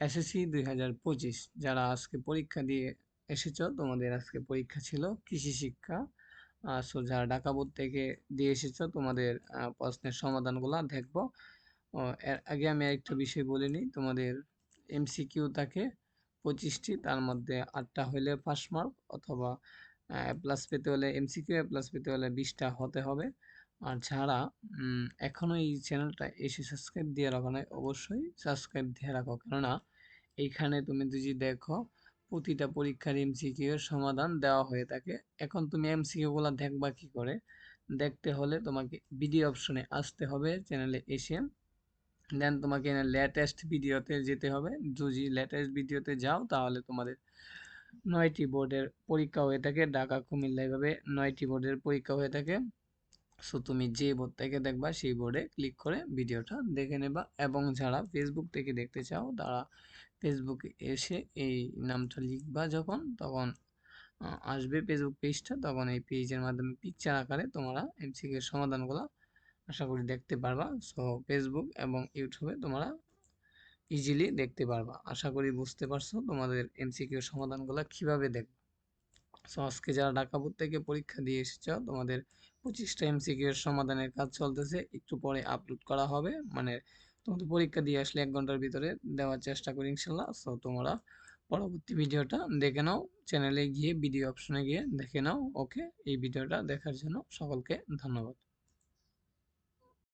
SSC দুই হাজার পঁচিশ, যারা আজকে পরীক্ষা দিয়ে এসেছ, তোমাদের আজকে পরীক্ষা ছিল কৃষি শিক্ষা। সো যারা ঢাকা বোর্ড থেকে দিয়ে এসেছ, তোমাদের প্রশ্নের সমাধানগুলো দেখব। এর আগে আমি একটা বিষয় বলে নিই, তোমাদের এমসিকিউ থাকে পঁচিশটি, তার মধ্যে আটটা হলে পাস মার্ক, অথবা প্লাস পেতে হলে এমসিকিউ প্লাস পেতে হলে বিশটা হতে হবে। আর যারা এখনও এই চ্যানেলটা এসে সাবস্ক্রাইব দিয়ে রাখো না অবশ্যই সাবস্ক্রাইব দিয়ে রাখো। কেননা, এইখানে তুমি যদি দেখো, প্রতিটা পরীক্ষার এমসিকিউ এর সমাধান দেওয়া হয়ে থাকে। এখন তুমি এমসিকিউগুলো দেখবা কি করে? দেখতে হলে তোমাকে ভিডিও অপশনে আসতে হবে চ্যানেলে এসে। দেন তোমাকে লেটেস্ট ভিডিওতে যেতে হবে। যদি লেটেস্ট ভিডিওতে যাও, তাহলে তোমাদের নয়টি বোর্ডের পরীক্ষা হয়ে থাকে। ঢাকা, কুমিল্লা এভাবে নয়টি বোর্ডের পরীক্ষা হয়ে থাকে। সো তুমি যে বোর্ড থেকে দেখবা, সেই বোর্ডে ক্লিক করে ভিডিওটা দেখে নেবা এবং যারা ফেসবুক থেকে দেখতে চাও, তারা ফেসবুকে এসে এই নামটা লিখবা যখন, তখন আসবে ফেসবুক পেজটা তখন এই পেজের মাধ্যমে পিকচার আকারে তোমরা এমসিকিউর সমাধানগুলো আশা করি দেখতে পারবা। সো ফেসবুক এবং ইউটিউবে তোমরা ইজিলি দেখতে পারবা। আশা করি বুঝতে পারছ তোমাদের এমসিকিউর সমাধানগুলো কীভাবে দেখবে সো আজকে যারা ঢাকা বোর্ড থেকে পরীক্ষা দিয়ে এসেছ, তোমাদের পঁচিশটা এমসিকিউর সমাধানের কাজ চলতেছে, একটু পরে আপলোড করা হবে। মানে তোমাদের পরীক্ষা দিয়ে আসলে এক ঘণ্টার ভিতরে দেওয়ার চেষ্টা করি ইনশাল্লাহ। সো তোমরা পরবর্তী ভিডিওটা দেখে নাও চ্যানেলে গিয়ে ভিডিও অপশনে গিয়ে দেখে নাও ওকে এই ভিডিওটা দেখার জন্য সকলকে ধন্যবাদ।